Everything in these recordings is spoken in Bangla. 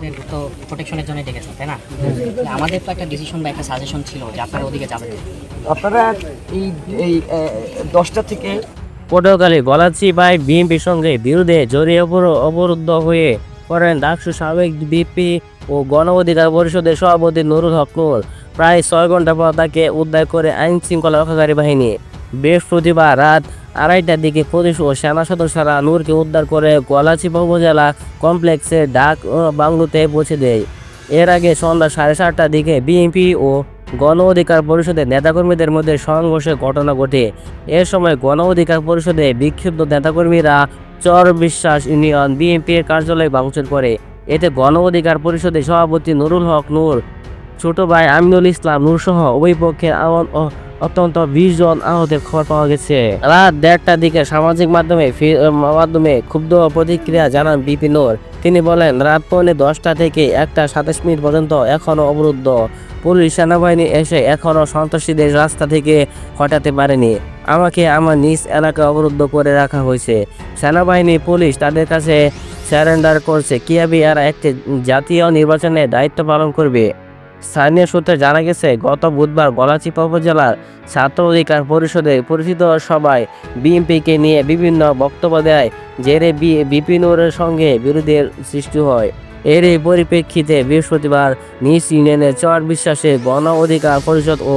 আপনাদের তো প্রোটেকশনের জন্য ডেকেছেন তাই না? আমাদের তো একটা ডিসিশন বা একটা সাজেশন ছিল যে আপনারা ওদিকে যাবেন আপনারা এই এই দশটা থেকে পটুয়াখালী বিএনপির সঙ্গে বিরুদ্ধে জড়িয়ে অবরুদ্ধ হয়ে পড়েন ডাকসু সাবেক বিপি ও গণ অধিকার পরিষদের সভাপতি নুরুল হক নূর। প্রায় ছয় ঘণ্টা পর তাকে উদ্ধার করে আইন শৃঙ্খলা রক্ষাকারী বাহিনী। বৃহস্পতিবার রাত আড়াইটার দিকে পুলিশ ও সেনা সদস্যরা নূরকে উদ্ধার করে গলাচিপা উপজেলা কমপ্লেক্সে ডাক বাংলোতে পৌঁছে দেয়। এর আগে সন্ধ্যা সাড়ে সাতটার দিকে বিএনপি ও গণ অধিকার পরিষদের নেতাকর্মীদের মধ্যে সংঘর্ষের ঘটনা ঘটে। এ সময় গণ অধিকার পরিষদে বিক্ষুব্ধ নেতাকর্মীরা চর বিশ্বাস ইউনিয়ন বিএনপির কার্যালয় ভাঙচুর করে। এতে গণ অধিকার পরিষদের সভাপতি নুরুল হক নূর, ছোট ভাই আমিনুল ইসলাম নূর সহ উভয় পক্ষের আমল ও অত্যন্ত বিশ জন আহতের খবর পাওয়া গেছে। রাত দেড়টার দিকে সামাজিক মাধ্যমে মাধ্যমে ক্ষুব্ধ প্রতিক্রিয়া জানান বিপি নূর। তিনি বলেন, রাত পৌনে দশটা থেকে একটা সাতাশ মিনিট পর্যন্ত এখনও অবরুদ্ধ। পুলিশ সেনাবাহিনী এসে এখনও সন্ত্রাসীদের রাস্তা থেকে হটাতে পারেনি। আমাকে আমার নিজ এলাকা অবরুদ্ধ করে রাখা হয়েছে। সেনাবাহিনী, পুলিশ তাদের কাছে স্যারেন্ডার করছে। কীভাবে এরা একটি জাতীয় নির্বাচনে দায়িত্ব পালন করবে। স্থানীয় সূত্রে জানা গেছে, গত বুধবার গলাচিপা উপজেলার ছাত্র অধিকার পরিষদে পরিচিত সভায় বিএনপিকে নিয়ে বিভিন্ন বক্তব্য দেয়, জেরে বিপিনুরের সঙ্গে বিরোধের সৃষ্টি হয়। এর এই পরিপ্রেক্ষিতে বৃহস্পতিবার নিজ ইউনিয়নের চর বিশ্বাসে গণ অধিকার পরিষদ ও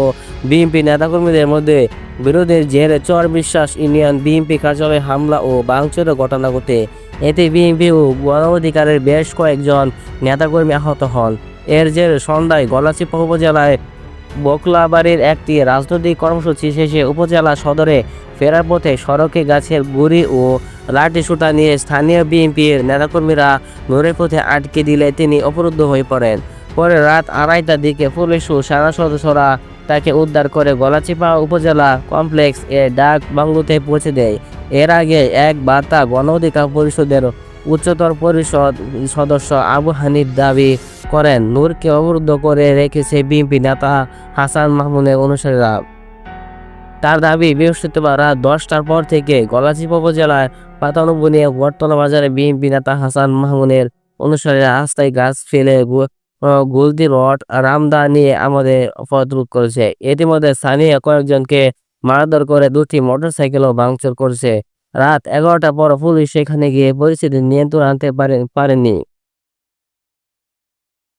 বিএনপি নেতাকর্মীদের মধ্যে বিরোধের জেরে চর বিশ্বাস ইউনিয়ন বিএনপি কার্যালয়ে হামলা ও ভাঙচুরের ঘটনা ঘটে। এতে বিএনপি ও গণ অধিকারের বেশ কয়েকজন নেতাকর্মী আহত হন। এর জেরে সন্ধ্যায় গলাচিপা উপজেলায় বকলাবাড়ির একটি রাজনৈতিক কর্মসূচি শেষে উপজেলা সদরে ফেরার পথে সড়কে গাছের গুড়ি ও লাঠি সুতা নিয়ে স্থানীয় বিএনপির নেতাকর্মীরা নূরের পথে আটকে দিলে তিনি অবরুদ্ধ হয়ে পড়েন। পরে রাত আড়াইটার দিকে পুলিশ ও সেনা সদস্যরা তাকে উদ্ধার করে গলাচিপা উপজেলা কমপ্লেক্স এ ডাক বাংলোতে পৌঁছে দেয়। এর আগে এক বার্তা গণ অধিকার পরিষদের উচ্চতর পরিষদ সদস্য আবু হানিফ দাবি করেন। নূরকে অবরুদ্ধ করে রেখেছে বিএনপি নেতা হাসান মাহমুদের অনুসারীরা। তার দাবি বৃহস্পতিবার রাত দশটার পর থেকে গলাচিপা উপজেলার পাতানুবনিয়া বটতলা বাজারে বিএনপি নেতা হাসান মাহমুদের অনুসারীরা রাস্তায় গাছ ফেলে গু- আহ, গুলতি রড রামদা নিয়ে আমাদের পথ রোধ করেছে। ইতিমধ্যে স্থানীয় কয়েকজনকে মারধর করে দুটি মোটরসাইকেলও ভাঙচুর করেছে। রাত এগারোটার পর পুলিশ সেখানে গিয়ে পরিস্থিতি নিয়ন্ত্রণ আনতে পারে পারেনি।